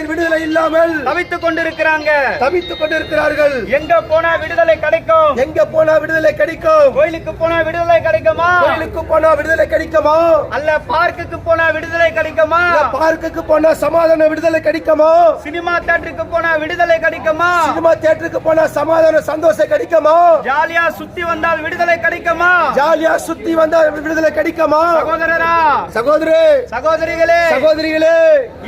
வாழ்க்கையில் விடுதலை இல்லாமல் தவித்துக் கொண்டிருக்கிறாங்க. தவித்துக் கொண்டிருக்கிறார்கள். எங்க போனா விடுதலை கிடைக்கும்? எங்க போனா விடுதலை கிடைக்கும்? கோயிலுக்கு போனா விடுதலை கிடைக்குமா? கோயிலுக்கு போனா விடுதலை கிடைக்குமா? அல்ல பார்க்குக்கு போனா விடுதலை கிடைக்குமா? பார்க்குக்கு போனா சமாதான விடுதலை கிடைக்குமா? சினிமா தியேட்டருக்கு போனா விடுதலை கிடைக்குமா? சினிமா தியேட்டருக்கு போனா சமாதான சந்தோஷம் கிடைக்குமா? ஜாலியா சுத்தி வந்தால் விடுதலை கிடைக்குமா? ஜாலியா சுத்தி வந்தா விடுதலை கிடைக்குமா? சகோதரரா? சகோதரி சகோதரிகளே சகோதரிகளே.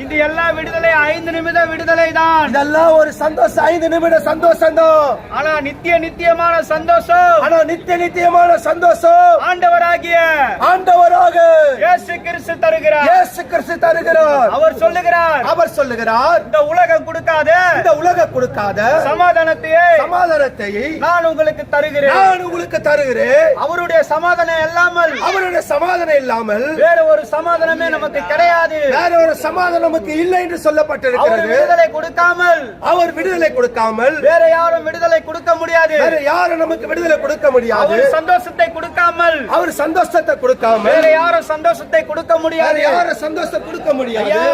இது எல்லா விடுதலை ஐந்து நிமிட விடுதலை தான் இதெல்லாம் ஒரு சந்தோஷம். ஐந்து நிமிட சந்தோஷம் ஆனா நித்திய நித்தியமான சந்தோஷம். ஆனா நித்திய நித்தியமான சந்தோஷம். ஆண்டவராகிய ஆண்டவராக இயேசு கிறிஸ்து தருகிறார். இயேசு கிறிஸ்து தருகிறார். அவர் சொல்லுகிறார். அவர் சொல்லுகிறார். இந்த உலகம் கொடுக்காத. இந்த உலக கொடுக்காத சமாதானத்தையே சமாதானத்தை நான் உங்களுக்கு தருகிறேன். நான் உங்களுக்கு தருகிறேன். அவருடைய சமாதானம் இல்லாமல் அவருடைய சமாதானம் இல்லாமல் வேற ஒரு சமாதானமே நமக்கு கிடையாது. வேற ஒரு சமாதானம் நமக்கு இல்லை என்று சொல்லப்பட்டிருக்கிறது. விடுதலை கொடுக்காமல் அவர் விடுதலை கொடுக்காமல் வேற யாரும் விடுதலை கொடுக்க முடியாது. வேற யாரும் நமக்கு விடுதலை கொடுக்க முடியாது. சந்தோஷத்தை கொடுக்காமல் அவர் சந்தோஷத்தை கொடுக்காமல் வேற யாரும் சந்தோஷத்தை கொடுக்க முடியாது. யாரும் சந்தோஷம் கொடுக்க முடியாது. ஐயா.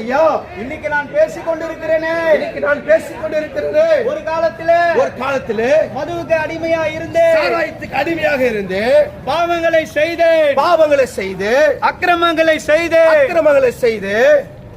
ஐயா இன்னைக்கு நான் பேசிக் கொண்டிருக்கிறேனே இன்னைக்கு நான் பேசிக் கொண்டிருக்கிறேன் ஒரு காலத்திலே ஒரு காலத்திலே மதுவுக்கு அடிமையா சாராயத்துக்கு அடிமையாக இருந்து பாவங்களை செய்தேன். பாவங்களை செய்து அக்கிரமங்களை செய்தேன். அக்கிரமங்களை செய்து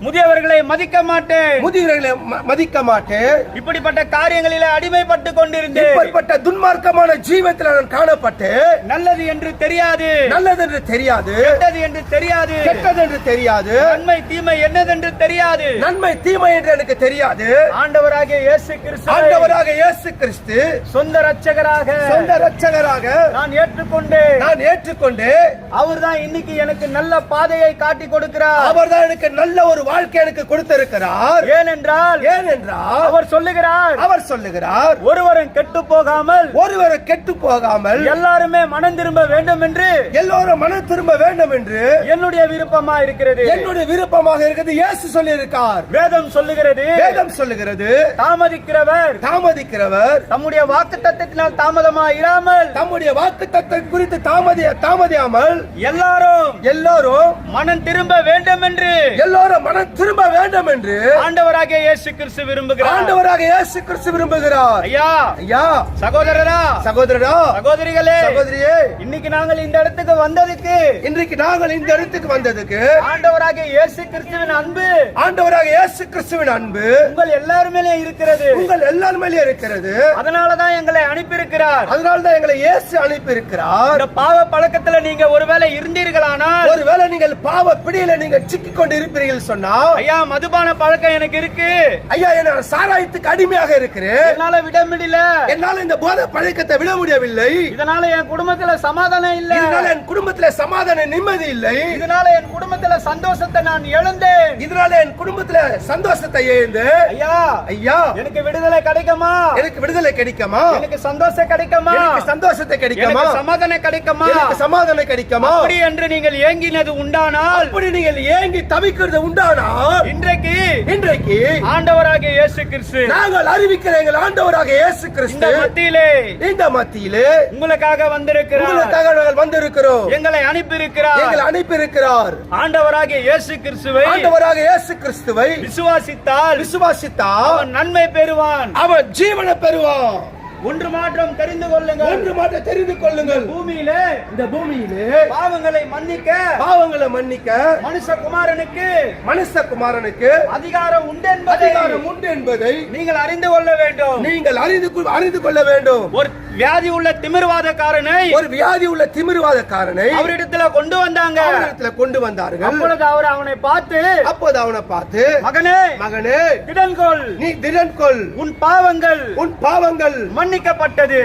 முதியவர்களை மதிக்க மாட்டேன். முதியவர்களை மதிக்க மாட்டேன். இப்படிப்பட்ட காரியங்களிலே அடிமைப்பட்டு கொண்டிருந்தேன். இப்படிப்பட்ட துன்மார்க்கமான ஜீவத்தில் நான் காணப்பட்டு நல்லது என்று தெரியாது. நல்லது என்று தெரியாது. கெட்டது என்று தெரியாது. கெட்டது என்று தெரியாது. நன்மை தீமை என்னதென்று தெரியாது. நன்மை தீமை என்று எனக்கு தெரியாது. ஆண்டவராகிய இயேசு கிறிஸ்து ஆண்டவராக இயேசு கிறிஸ்து சொந்த ரட்சகராக சொந்த ரட்சகராக நான் ஏற்றுக்கொண்டு நான் ஏற்றுக்கொண்டு அவர்தான் இன்னைக்கு எனக்கு நல்ல பாதையை காட்டி கொடுக்கிறார். அவர்தான் எனக்கு நல்ல ஒரு வாழ்க்கை எனக்கு கொடுத்திருக்கிறார். ஏனென்றால் ஏனென்றால் அவர் சொல்லுகிறார். அவர் சொல்லுகிறார் ஒருவரும் கெட்டு போகாமல் ஒருவரை கெட்டு போகாமல் எல்லாருமே மனம் திரும்ப வேண்டும் என்று எல்லோரும் மனம் திரும்ப வேண்டும் என்று என்னுடைய விருப்பமா இருக்கிறது. என்னுடைய விருப்பமாக இருக்கிறது. இயேசு சொல்லியிருக்கார். வேதம் சொல்லுகிறது. வேதம் சொல்லுகிறது. தாமதிக்கிறவர். தாமதிக்கிறவர். தம்முடைய வாக்கு தத்தத்தினால் தாமதமா இராமல் தம்முடைய வாக்கு குறித்து தாமதிய தாமதியாமல் எல்லாரும் எல்லாரும் மனம் திரும்ப வேண்டும் என்று எல்லாரும் மனம் திரும்ப வேண்டும் என்று ஆண்டவராகிய இயேசு கிறிஸ்து விரும்புகிறார். ஆண்டவராக இயேசு கிறிஸ்து விரும்புகிறார். ஐயா ஐயா சகோதரரா சகோதரரா சகோதரிகளே சகோதரியே இன்னைக்கு நாங்கள் இந்த இடத்துக்கு வந்ததுக்கு இன்றைக்கு நாங்கள் இந்த இடத்துக்கு வந்ததுக்கு ஆண்டவராகிய இயேசு கிறிஸ்துவின் அன்பு ஆண்டவராக இயேசு கிறிஸ்துவின் அன்பு உங்கள் எல்லார் மேலே இருக்கிறது. உங்கள் எல்லார் மேலே இருக்கிறது. அதனாலதான் எங்களை அனுப்பியிருக்கிறார். அதனால்தான் எங்களை இயேசு அனுப்பி இருக்கிறார் இந்த பாவ பழக்கத்துல நீங்க ஒருவேளை இருந்தீர்களானால் ஒருவேளை நீங்கள் பாவ பிடியில நீங்க சிக்கிக் கொண்டு இருப்பீர்கள் சொன்னா ஐயா மதுபான பழக்கம் எனக்கு இருக்கு. ஐயா என்ன சாராயத்துக்கு அடிமையாக இருக்கிறேன். என்னால விட முடியல. என்னால இந்த போத பழக்கத்தை விட முடியவில்லை. இதனால என் குடும்பத்துல சமாதானம் இல்ல. இதனால என் குடும்பத்துல சமாதான நிம்மதி இல்லை. இதனால என் குடும்பத்துல சந்தோஷத்தை நான் இழந்தேன். இதனால என் குடும்பத்துல சந்தோஷத்தை எழுந்து ஐயா ஐயா எனக்கு விடுதலை கிடைக்குமா? எனக்கு விடுதலை கிடைக்குமா? எனக்கு சந்தோஷம் கிடைக்குமா? எனக்கு சந்தோஷத்தை கிடைக்குமா? சமாதானம் கிடைக்குமா? எனக்கு சமாதானம் கிடைக்குமா? அப்படி என்று நீங்கள் ஏங்கினது உண்டானால் அப்படி நீங்கள் ஏங்கி தவிக்கிறது உண்டானால் இன்றைக்கு இன்றைக்கு ஆண்டவராகிய இயேசு கிறிஸ்து. நாங்கள் அறிவிக்கிற எங்கள் ஆண்டவராக இயேசு இந்த கிறிஸ்து மத்தியிலே இந்த மத்தியிலே உங்களுக்காக வந்திருக்கிறார். உங்களுக்காக நாங்கள் வந்திருக்கிறோம். எங்களை அனுப்பி இருக்கிறார் எங்களை அனுப்பி இருக்கிறார் ஆண்டவராகிய இயேசு கிறிஸ்துவை ஆண்டவராக இயேசு கிறிஸ்துவை விசுவாசித்தால் விசுவாசித்தால் நன்மை பெறுவான். அவன் ஜீவனை பெறுவான். ஒன்று மாற்றம் தெரிந்து கொள்ளுங்கள். ஒன்று மட்டும் தெரிந்து கொள்ளுங்கள். பூமியிலே இந்த பூமியிலே பாவங்களை மன்னிக்க பாவங்களை மன்னிக்க மனுஷகுமாரனுக்கு மனுஷகுமாரனுக்கு அதிகாரம் உண்டு என்பதை அதிகாரம் உண்டு என்பதை நீங்கள் அறிந்து கொள்ள வேண்டும். நீங்கள் அறிந்து அறிந்து கொள்ள வேண்டும். ஒரு வியாதி உள்ள திமிர்வாதக்காரனை ஒரு வியாதி உள்ள திமிருவாதக்காரனை அவரிடத்துல கொண்டு வந்தாங்க. அவரிடத்துல கொண்டு வந்தார்கள். அப்பொழுது அவர் அவனை பார்த்து அப்போது அவனை பார்த்து மகனே மகனே திடன்கொள். நீ திடன் கொள் உன் பாவங்கள் உன் பாவங்கள் மன்னிக்கப்பட்டது.